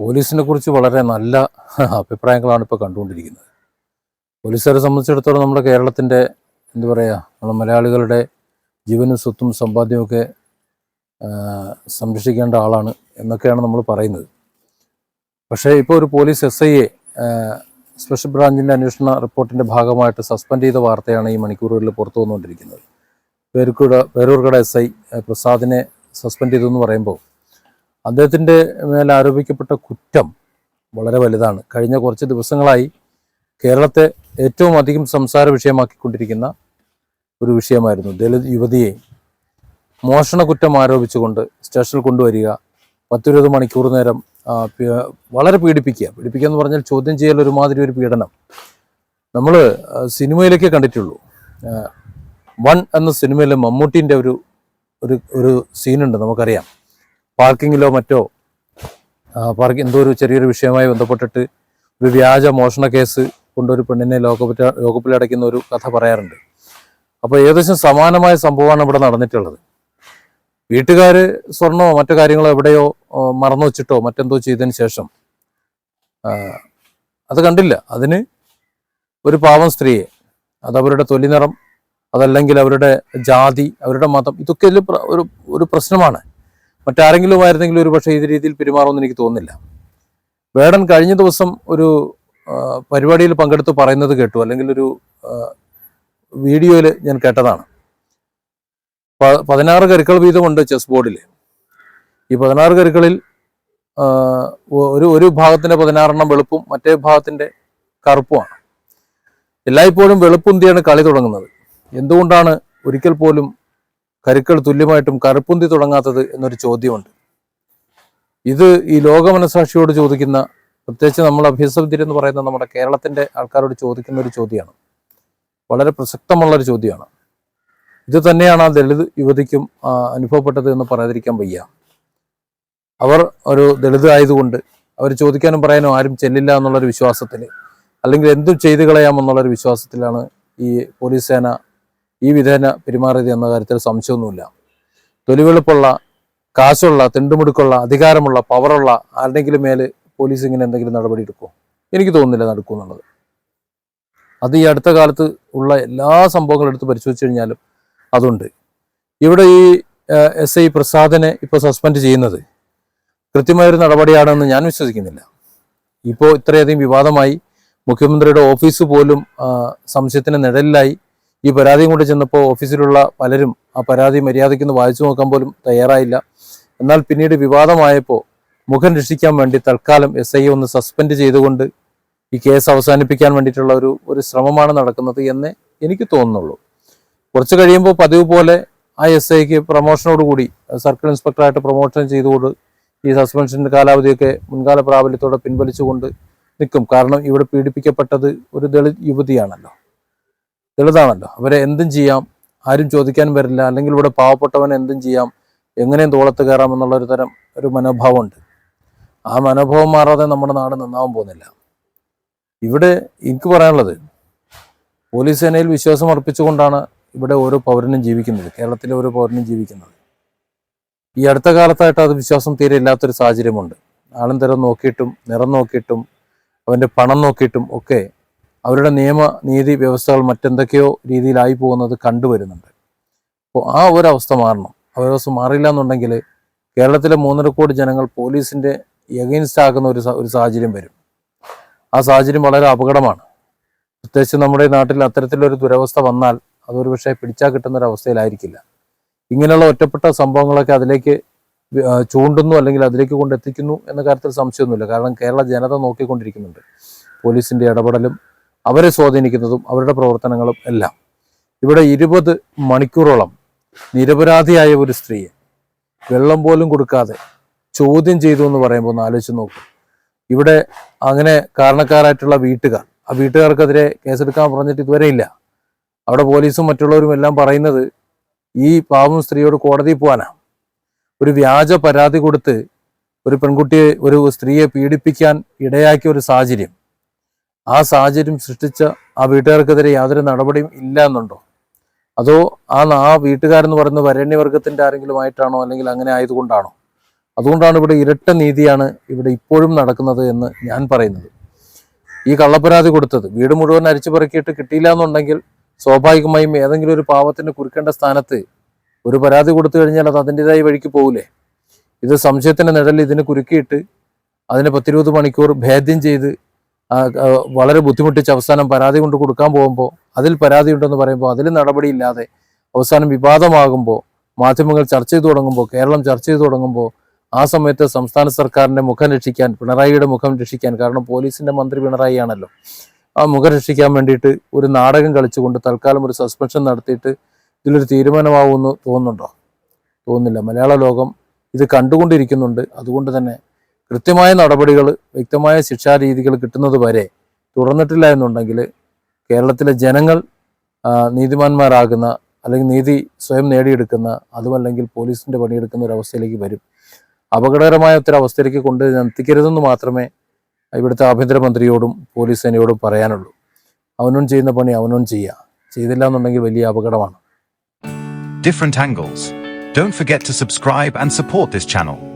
പോലീസിനെ കുറിച്ച് വളരെ നല്ല അഭിപ്രായങ്ങളാണ് ഇപ്പോൾ കണ്ടുകൊണ്ടിരിക്കുന്നത്. പോലീസുകാരെ സംബന്ധിച്ചിടത്തോളം നമ്മുടെ കേരളത്തിന്റെ എന്താ പറയുക നമ്മുടെ മലയാളികളുടെ ജീവനും സ്വത്തും സമ്പാദ്യമൊക്കെ സംരക്ഷിക്കേണ്ട ആളാണ് എന്നൊക്കെയാണ് നമ്മൾ പറയുന്നത്. പക്ഷേ ഇപ്പോൾ ഒരു പോലീസ് എസ് ഐയെ സ്പെഷ്യൽ ബ്രാഞ്ചിന്റെ അന്വേഷണ റിപ്പോർട്ടിന്റെ ഭാഗമായിട്ട് സസ്പെൻഡ് ചെയ്ത വാർത്തയാണ് ഈ മണിക്കൂറുകളിൽ പുറത്തു വന്നുകൊണ്ടിരിക്കുന്നത്. പേരുക്കട പേരൂർക്കട എസ് ഐ പ്രസാദിനെ സസ്പെൻഡ് ചെയ്തു എന്ന് പറയുമ്പോൾ അദ്ദേഹത്തിന്റെ മേൽ ആരോപിക്കപ്പെട്ട കുറ്റം വളരെ വലുതാണ്. കഴിഞ്ഞ കുറച്ച് ദിവസങ്ങളായി കേരളത്തെ ഏറ്റവും അധികം സംസാര വിഷയമാക്കിക്കൊണ്ടിരിക്കുന്ന ഒരു വിഷയമായിരുന്നു. ദളിത് യുവതിയെ മോഷണ കുറ്റം ആരോപിച്ചുകൊണ്ട് സ്റ്റേഷനിൽ കൊണ്ടുവരിക പത്തിരുപത് മണിക്കൂർ നേരം വളരെ പീഡിപ്പിക്കുക. പീഡിപ്പിക്കുക എന്ന് പറഞ്ഞാൽ ചോദ്യം ചെയ്യൽ ഒരുമാതിരി ഒരു പീഡനം. നമ്മൾ സിനിമയിലൊക്കെ കണ്ടിട്ടുള്ളൂ. വൺ എന്ന സിനിമയിൽ മമ്മൂട്ടീന്റെ ഒരു ഒരു ഒരു സീനുണ്ട് നമുക്കറിയാം. പാർക്കിങ്ങിലോ മറ്റോ പാർക്ക് എന്തോ ഒരു ചെറിയൊരു വിഷയവുമായി ബന്ധപ്പെട്ടിട്ട് ഒരു വ്യാജ മോഷണ കേസ് കൊണ്ടൊരു പെണ്ണിനെ ലോകപ്പിറ്റ ലോകപ്പിലടയ്ക്കുന്ന ഒരു കഥ പറയാറുണ്ട്. അപ്പോൾ ഏകദേശം സമാനമായ സംഭവമാണ് ഇവിടെ നടന്നിട്ടുള്ളത്. വീട്ടുകാർ സ്വർണമോ മറ്റു കാര്യങ്ങളോ എവിടെയോ മറന്നു വെച്ചിട്ടോ മറ്റെന്തോ ചെയ്തതിന് ശേഷം അത് കണ്ടില്ല. അതിന് ഒരു പാവം സ്ത്രീയെ അത് അവരുടെ തൊലി നിറം അതല്ലെങ്കിൽ അവരുടെ ജാതി അവരുടെ മതം ഇതൊക്കെ ഒരു ഒരു പ്രശ്നമാണ്. മറ്റാരെങ്കിലും ആയിരുന്നെങ്കിലും ഒരു പക്ഷേ ഇത് രീതിയിൽ പെരുമാറുമെന്ന് എനിക്ക് തോന്നുന്നില്ല. വേടൻ കഴിഞ്ഞ ദിവസം ഒരു പരിപാടിയിൽ പങ്കെടുത്ത് പറയുന്നത് കേട്ടു. അല്ലെങ്കിൽ ഒരു വീഡിയോയിൽ ഞാൻ കേട്ടതാണ്. പതിനാറ് കരുക്കൾ വീതമുണ്ട് ചെസ് ബോർഡിൽ ഈ പതിനാറ് കരുക്കളിൽ ഒരു ഒരു ഭാഗത്തിന്റെ പതിനാറെണ്ണം വെളുപ്പും മറ്റേ ഭാഗത്തിന്റെ കറുപ്പുമാണ്. എല്ലായ്പ്പോഴും വെളുപ്പുന്തിയാണ് കളി തുടങ്ങുന്നത്. എന്തുകൊണ്ടാണ് ഒരിക്കൽ പോലും കരുക്കൾ തുല്യമായിട്ടും കറുപ്പുന്തി തുടങ്ങാത്തത് എന്നൊരു ചോദ്യമുണ്ട്. ഇത് ഈ ലോക മനസാക്ഷിയോട് ചോദിക്കുന്ന പ്രത്യേകിച്ച് നമ്മൾ അഭ്യസവിദ്യർ എന്ന് പറയുന്ന നമ്മുടെ കേരളത്തിന്റെ ആൾക്കാരോട് ചോദിക്കുന്ന ഒരു ചോദ്യമാണ്. വളരെ പ്രസക്തമുള്ള ഒരു ചോദ്യമാണ്. ഇത് തന്നെയാണ് ആ ദളിത് യുവതിക്കും അനുഭവപ്പെട്ടത് എന്ന് പറയാതിരിക്കാൻ വയ്യ. അവർ ഒരു ദളിത് ആയതുകൊണ്ട് അവർ ചോദിക്കാനും പറയാനും ആരും ചെല്ലില്ല എന്നുള്ളൊരു വിശ്വാസത്തിൽ അല്ലെങ്കിൽ എന്തും ചെയ്തു കളയാമെന്നുള്ളൊരു വിശ്വാസത്തിലാണ് ഈ പോലീസ് സേന ഈ വിധേന പെരുമാറിയത് എന്ന കാര്യത്തിൽ സംശയമൊന്നുമില്ല. തൊലിവെളുപ്പുള്ള കാശുള്ള തെണ്ടുമുടുക്കുള്ള അധികാരമുള്ള പവറുള്ള ആരുടെങ്കിലും മേൽ പോലീസ് ഇങ്ങനെ എന്തെങ്കിലും നടപടി എടുക്കുമോ എനിക്ക് തോന്നുന്നില്ല നടക്കും എന്നുള്ളത്. അത് ഈ അടുത്ത കാലത്ത് ഉള്ള എല്ലാ സംഭവങ്ങളും എടുത്ത് പരിശോധിച്ച് കഴിഞ്ഞാലും അതുണ്ട്. ഇവിടെ ഈ എസ് ഐ പ്രസാദിനെ ഇപ്പോൾ സസ്പെൻഡ് ചെയ്യുന്നത് കൃത്യമായൊരു നടപടിയാണെന്ന് ഞാൻ വിശ്വസിക്കുന്നില്ല. ഇപ്പോൾ ഇത്രയധികം വിവാദമായി മുഖ്യമന്ത്രിയുടെ ഓഫീസ് പോലും സംശയത്തിന് നിഴലിലായി ഈ പരാതിയും കൊണ്ട് ചെന്നപ്പോൾ ഓഫീസിലുള്ള പലരും ആ പരാതി മര്യാദയ്ക്കൊന്ന് വായിച്ചു നോക്കാൻ പോലും തയ്യാറായില്ല. എന്നാൽ പിന്നീട് വിവാദമായപ്പോൾ മുഖം രക്ഷിക്കാൻ വേണ്ടി തൽക്കാലം എസ് ഐ ഒന്ന് സസ്പെൻഡ് ചെയ്തുകൊണ്ട് ഈ കേസ് അവസാനിപ്പിക്കാൻ വേണ്ടിയിട്ടുള്ള ഒരു ഒരു ശ്രമമാണ് നടക്കുന്നത് എന്നേ എനിക്ക് തോന്നുന്നുള്ളൂ. കുറച്ച് കഴിയുമ്പോൾ പതിവ് പോലെ ആ എസ് ഐക്ക് പ്രൊമോഷനോടുകൂടി സർക്കിൾ ഇൻസ്പെക്ടറായിട്ട് പ്രൊമോഷൻ ചെയ്തുകൊണ്ട് ഈ സസ്പെൻഷന്റെ കാലാവധിയൊക്കെ മുൻകാല പ്രാബല്യത്തോടെ പിൻവലിച്ചുകൊണ്ട് നിൽക്കും. കാരണം ഇവിടെ പീഡിപ്പിക്കപ്പെട്ടത് ഒരു ദളിത് യുവതിയാണല്ലോ. ദളിതാണല്ലോ അവരെ എന്തും ചെയ്യാം. ആരും ചോദിക്കാൻ വരില്ല. അല്ലെങ്കിൽ ഇവിടെ പാവപ്പെട്ടവൻ എന്തും ചെയ്യാം. എങ്ങനെയും തോളത്ത് കയറാം എന്നുള്ള ഒരു തരം ഒരു മനോഭാവമുണ്ട്. ആ മനോഭാവം മാറാതെ നമ്മുടെ നാട് നന്നാവാൻ പോകുന്നില്ല. ഇവിടെ എനിക്ക് പറയാനുള്ളത് പോലീസ് സേനയിൽ വിശ്വാസം അർപ്പിച്ചുകൊണ്ടാണ് ഇവിടെ ഓരോ പൗരനും ജീവിക്കുന്നത്. കേരളത്തിലെ ഓരോ പൗരനും ജീവിക്കുന്നത്. ഈ അടുത്ത കാലത്തായിട്ട് അത് വിശ്വാസം തീരെ ഇല്ലാത്തൊരു സാഹചര്യമുണ്ട്. ആളും തരം നോക്കിയിട്ടും നിറം നോക്കിയിട്ടും അവന്റെ പണം നോക്കിയിട്ടും ഒക്കെ അവരുടെ നിയമ നീതി വ്യവസ്ഥകൾ മറ്റെന്തൊക്കെയോ രീതിയിലായി പോകുന്നത് കണ്ടുവരുന്നുണ്ട്. അപ്പോൾ ആ ഒരു അവസ്ഥ മാറണം. അവസ്ഥ മാറില്ല എന്നുണ്ടെങ്കിൽ കേരളത്തിലെ മൂന്നര കോടി ജനങ്ങൾ പോലീസിന്റെ എഗെയിൻസ്റ്റ് ആക്കുന്ന ഒരു ഒരു സാഹചര്യം വരും. ആ സാഹചര്യം വളരെ അപകടമാണ്. പ്രത്യേകിച്ച് നമ്മുടെ നാട്ടിൽ അത്തരത്തിലൊരു ദുരവസ്ഥ വന്നാൽ അതൊരു പക്ഷേ പിടിച്ചാൽ കിട്ടുന്ന ഒരു അവസ്ഥയിലായിരിക്കില്ല. ഇങ്ങനെയുള്ള ഒറ്റപ്പെട്ട സംഭവങ്ങളൊക്കെ അതിലേക്ക് ചൂണ്ടുന്നു അല്ലെങ്കിൽ അതിലേക്ക് കൊണ്ടെത്തിക്കുന്നു എന്ന കാര്യത്തിൽ സംശയമൊന്നുമില്ല. കാരണം കേരള ജനത നോക്കിക്കൊണ്ടിരിക്കുന്നുണ്ട്. പോലീസിന്റെ ഇടപെടലും അവരെ സ്വാധീനിക്കുന്നതും അവരുടെ പ്രവർത്തനങ്ങളും എല്ലാം. ഇവിടെ ഇരുപത് മണിക്കൂറോളം നിരപരാധിയായ ഒരു സ്ത്രീയെ വെള്ളം പോലും കൊടുക്കാതെ ചോദ്യം ചെയ്തു എന്ന് പറയുമ്പോൾ ഒന്ന് ആലോചിച്ച് നോക്കും. ഇവിടെ അങ്ങനെ കാരണക്കാരായിട്ടുള്ള വീട്ടുകാർ ആ വീട്ടുകാർക്കെതിരെ കേസെടുക്കാൻ പറഞ്ഞിട്ട് ഇതുവരെ ഇല്ല. അവിടെ പോലീസും മറ്റുള്ളവരും എല്ലാം പറയുന്നത് ഈ പാവം സ്ത്രീയോട് കോടതിയിൽ പോകാനാണ് ഒരു വ്യാജ പരാതി കൊടുത്ത് ഒരു പെൺകുട്ടിയെ ഒരു സ്ത്രീയെ പീഡിപ്പിക്കാൻ ഇടയാക്കിയ ഒരു സാഹചര്യം. ആ സാഹചര്യം സൃഷ്ടിച്ച ആ വീട്ടുകാർക്കെതിരെ യാതൊരു നടപടിയും ഇല്ല എന്നുണ്ടോ? അതോ ആ ആ വീട്ടുകാരെന്ന് പറയുന്ന വരണ്യവർഗത്തിന്റെ ആരെങ്കിലും ആയിട്ടാണോ അല്ലെങ്കിൽ അങ്ങനെ ആയതുകൊണ്ടാണോ? അതുകൊണ്ടാണ് ഇവിടെ ഇരട്ട നീതിയാണ് ഇവിടെ ഇപ്പോഴും നടക്കുന്നത് എന്ന് ഞാൻ പറയുന്നത്. ഈ കള്ളപ്പരാതി കൊടുത്തത് വീട് മുഴുവൻ അരിച്ചു പെറുക്കിയിട്ട് കിട്ടിയില്ല എന്നുണ്ടെങ്കിൽ സ്വാഭാവികമായും ഏതെങ്കിലും ഒരു പാവത്തിന് കുറിക്കേണ്ട സ്ഥാനത്ത് ഒരു പരാതി കൊടുത്തു കഴിഞ്ഞാൽ അത് അതിന്റെതായ വഴിക്ക് പോകില്ലേ ഇത് സംശയത്തിന്റെ നിഴലിൽ ഇതിന് കുരുക്കിയിട്ട് അതിനെ പത്തിരുപത് മണിക്കൂർ ഭേദ്യം ചെയ്ത് വളരെ ബുദ്ധിമുട്ടിച്ച് അവസാനം പരാതി കൊണ്ട് കൊടുക്കാൻ പോകുമ്പോൾ അതിൽ പരാതി ഉണ്ടെന്ന് പറയുമ്പോൾ അതിൽ നടപടിയില്ലാതെ അവസാനം വിവാദമാകുമ്പോൾ മാധ്യമങ്ങൾ ചർച്ച ചെയ്തു തുടങ്ങുമ്പോൾ കേരളം ചർച്ച ചെയ്തു തുടങ്ങുമ്പോൾ ആ സമയത്ത് സംസ്ഥാന സർക്കാരിന്റെ മുഖം രക്ഷിക്കാൻ പിണറായിയുടെ മുഖം രക്ഷിക്കാൻ കാരണം പോലീസിന്റെ മന്ത്രി പിണറായി ആണല്ലോ ആ മുഖം രക്ഷിക്കാൻ വേണ്ടിയിട്ട് ഒരു നാടകം കളിച്ചുകൊണ്ട് തൽക്കാലം ഒരു സസ്പെൻഷൻ നടത്തിയിട്ട് ഇതിലൊരു തീരുമാനമാവുമെന്ന് തോന്നുന്നുണ്ടോ? തോന്നുന്നില്ല. മലയാള ലോകം ഇത് കണ്ടുകൊണ്ടിരിക്കുന്നുണ്ട്. അതുകൊണ്ട് തന്നെ കൃത്യമായ നടപടികൾ വ്യക്തമായ ശിക്ഷാരീതികൾ കിട്ടുന്നത് വരെ തുടർന്നിട്ടില്ല എന്നുണ്ടെങ്കിൽ കേരളത്തിലെ ജനങ്ങൾ നീതിമാന്മാരാകുന്ന അല്ലെങ്കിൽ നീതി സ്വയം നേടിയെടുക്കുന്ന അതുമല്ലെങ്കിൽ പോലീസിന്റെ പണിയെടുക്കുന്ന ഒരു അവസ്ഥയിലേക്ക് വരും. അപകടകരമായ ഒരവസ്ഥയിലേക്ക് കൊണ്ട് എത്തിക്കരുതെന്ന് മാത്രമേ ഇവിടുത്തെ ആഭ്യന്തരമന്ത്രിയോടും പോലീസ് സേനയോടും പറയാനുള്ളൂ. അവനോൺ ചെയ്യുന്ന പണി അവനും ചെയ്യുക. ചെയ്തില്ല എന്നുണ്ടെങ്കിൽ വലിയ അപകടമാണ്. Different angles don't forget to subscribe and support this channel.